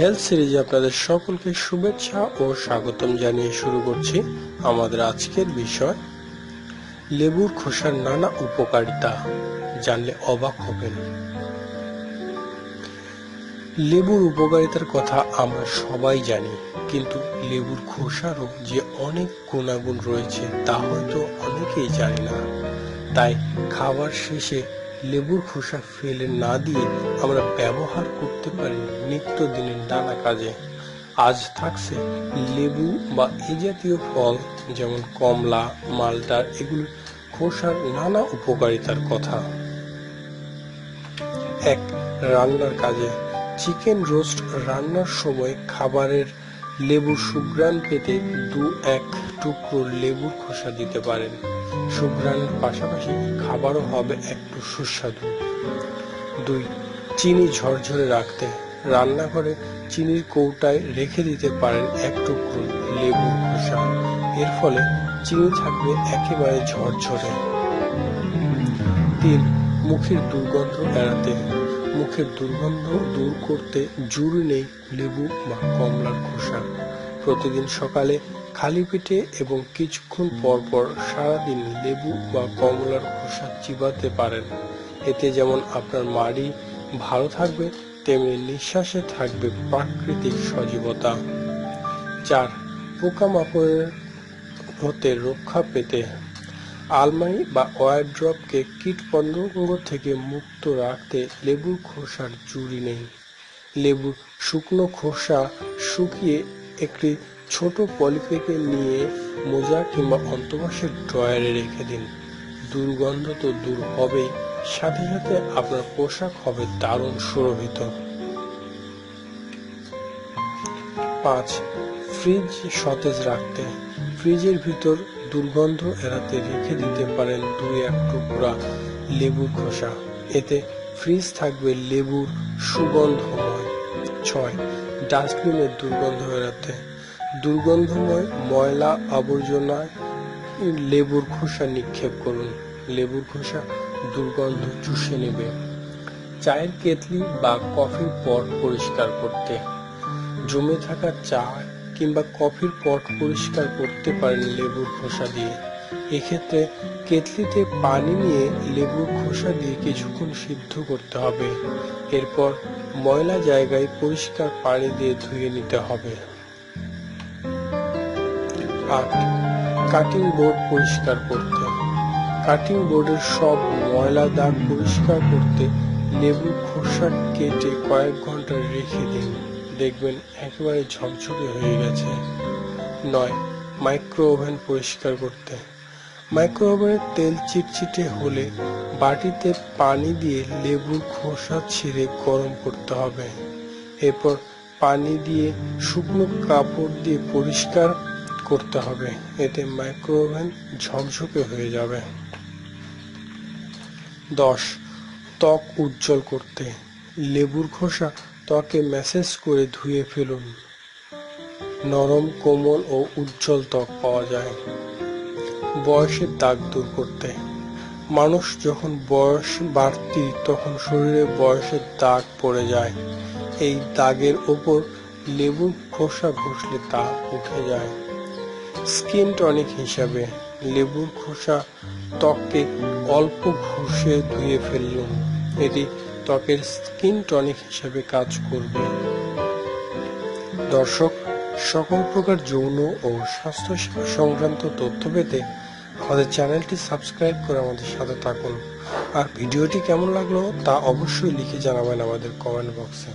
Health সিরিজে আপনাদের সকলকে শুভেচ্ছা ও স্বাগতম জানিয়ে শুরু করছি আমাদের আজকের বিষয়, লেবুর খোসার নানা উপকারিতা, জানলে অবাক হবেন। লেবুর উপকারিতার কথা আমরা সবাই জানি, কিন্তু লেবুর খোসারও যে অনেক গুণাগুণ রয়েছে তা হয়তো অনেকেই জানে না। তাই খাবার শেষে লেবুর খোসা ফেলে না দিয়ে আমরা ব্যবহার করতে পারি নিত্যদিনের নানা কাজে আজ থাকছে লেবু বা এ জাতীয় ফল, যেমন কমলা মালটার এগুলো খোসার নানা উপকারিতার কথা। এক, রান্নার কাজে চিকেন রোস্ট রান্নার সময় খাবারের লেবুর সুঘ্রাণ পেতে দু এক টুকরো লেবুর খোসা দিতে পারেন। সুঘ্রাণের পাশাপাশি খাবারও হবে একটু সুস্বাদু। দুই, চিনি ঝরঝরে রাখতে রান্নাঘরে চিনির কৌটায় রেখে দিতে পারেন এক টুকরো লেবুর খোসা এর ফলে চিনি থাকবে একেবারে ঝরঝরে। তিন, মুখের দুর্গন্ধ এড়াতে। মুখের দুর্গন্ধ দূর করতে জুড়ি নেই লেবু বা কমলার খোসা। প্রতিদিন সকালে খালি পেটে এবং কিছুক্ষণ পর পর সারাদিন লেবু বা কমলার খোসা চিবাতে পারেন। এতে যেমন আপনার মাড়ি ভালো থাকবে তেমনি নিঃশ্বাসে থাকবে প্রাকৃতিক সজীবতা চার পোকামাকড়ের হতে রক্ষা পেতে আলমারি বা ওয়ারড্রপকে কীটপতঙ্গ থেকে মুক্ত রাখতে লেবুর খোসার জুড়ি নেই। লেবুর শুকনো খোসা শুকিয়ে একটি ছোট পলিপেকে নিয়ে মোজা কিংবা অন্তবাসের ড্রয়ারে রেখে দিন। দুর্গন্ধ তো দূর হবেই। সাথে আপনার পোশাক হবে দারুণ সুরভিত। পাঁচ, ফ্রিজ সতেজ রাখতে। ফ্রিজের ভিতর দুর্গন্ধ এড়াতে রেখে দিতে পারেন দুই এক টুকরা লেবুর খোসা। এতে ফ্রিজ থাকবে লেবুর সুগন্ধময়। ছয়, ডাস্টবিনের দুর্গন্ধ এড়াতে। দুর্গন্ধময় ময়লা আবর্জনায় লেবুর খোসা নিক্ষেপ করুন। লেবুর খোসা দুর্গন্ধ চুষে নেবে। চায়ের কেতলি বা কফির পট পরিষ্কার করতে। জমে থাকা চা কিংবা কফির পট পরিষ্কার করতে পারেন লেবুর খোসা দিয়ে। এক্ষেত্রে কেতলিতে পানি নিয়ে লেবুর খোসা দিয়ে কিছুক্ষণ সিদ্ধ করতে হবে। এরপর ময়লা জায়গায় পরিষ্কার পানি দিয়ে ধুয়ে নিতে হবে। কাটিং বোর্ড পরিষ্কার করতে। কাটিং বোর্ডের সব ময়লা দাগ পরিষ্কার করতে লেবুর খোসা কেটে কয়েক ঘণ্টা রেখে দিন। দেখবেন একেবারে ঝকঝকে হয়ে গেছে। নয় মাইক্রো ওভেন পরিষ্কার করতে। মাইক্রো ওভেনের তেল চিটচিটে হলে বাটিতে পানি দিয়ে লেবুর খোসা ছিঁড়ে গরম করতে হবে। এরপর পানি দিয়ে শুকনো কাপড় দিয়ে পরিষ্কার করতে হবে। এতে মাইক্রো ওভেন ঝকঝকে হয়ে যাবে। দশ। ত্বক উজ্জ্বল করতে। লেবুর খোসা ত্বকে ম্যাসেজ করে ধুয়ে ফেলুন। নরম, কোমল ও উজ্জ্বল ত্বক পাওয়া যায়। বয়সের দাগ দূর করতে। মানুষ যখন বয়স বাড়তি, তখন শরীরে বয়সের দাগ পড়ে যায়। এই দাগের ওপর লেবুর খোসা ঘষলে তা উঠে যায়। স্কিন টনিক হিসাবে লেবুর খোসা ত্বককে অল্প ঘষে ধুয়ে ফেলুন এটি ত্বকের স্কিন টনিক হিসেবে কাজ করবে। দর্শক, সকল প্রকার যৌন ও স্বাস্থ্য সেবা সংক্রান্ত তথ্য পেতে আমাদের চ্যানেলটি সাবস্ক্রাইব করে আমাদের সাথে থাকুন। আর ভিডিওটি কেমন লাগল তা অবশ্যই লিখে জানাবেন আমাদের কমেন্ট বক্সে।